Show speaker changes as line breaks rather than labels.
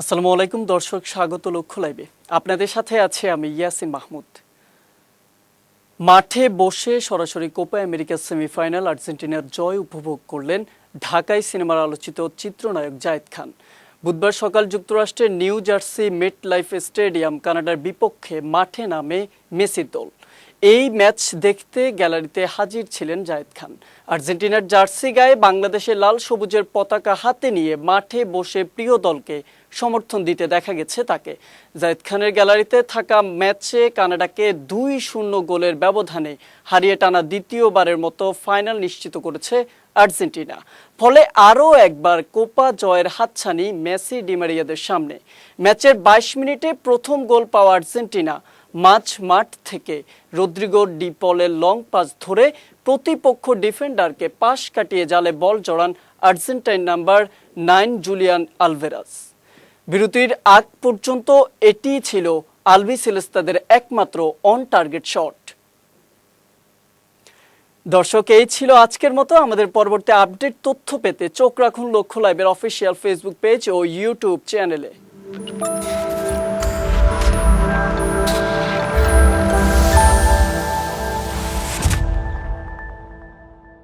আসসালামু আলাইকুম, দর্শক, স্বাগত লক্ষ্য লাইভে। আপনাদের সাথে আছে আমি ইয়াসিন মাহমুদ। মাঠে বসে সরাসরি কোপা আমেরিকার সেমিফাইনাল আর্জেন্টিনার জয় উপভোগ করলেন ঢাকায় সিনেমার আলোচিত চিত্রনায়ক জায়েদ খান। বুধবার সকাল যুক্তরাষ্ট্রের New Jersey MetLife stadium কানাডার বিপক্ষে মাঠে নামে মেসির দল। এই ম্যাচ দেখতে গ্যালারিতে হাজির ছিলেন জায়েদ খান। আর্জেন্টিনার জার্সি গায়ে বাংলাদেশের লাল সবুজের পতাকা হাতে নিয়ে মাঠে বসে প্রিয় দলকে সমর্থন দিতে দেখা গেছে তাকে। জায়েদ খানের গ্যালারিতে থাকা ম্যাচে কানাডাকে দুই শূন্য গোলের ব্যবধানে হারিয়ে টানা দ্বিতীয়বারের মতো ফাইনাল নিশ্চিত করেছে আর্জেন্টিনা। ফলে আরও একবার কোপা জয়ের হাতছানি মেসি ডিমারিয়াদের সামনে। ম্যাচের বাইশ মিনিটে প্রথম গোল পাওয়া আর্জেন্টিনা মাঝ মাঠ থেকে রদ্রিগো ডি পলের লং পাস ধরে প্রতিপক্ষ ডিফেন্ডারকে পাশ কাটিয়ে জালে বল জড়ান Argentine number nine Julian Alvarez. বিরতির আগ পর্যন্ত এটিই ছিল আলবি সেলেস্তাদের একমাত্র অন টার্গেট শট দর্শক, এই ছিল আজকের মতো। আমাদের পরবর্তী আপডেট তথ্য পেতে চোখ রাখুন লক্ষ্য লাইভের অফিসিয়াল ফেসবুক পেজ ও ইউটিউব চ্যানেলে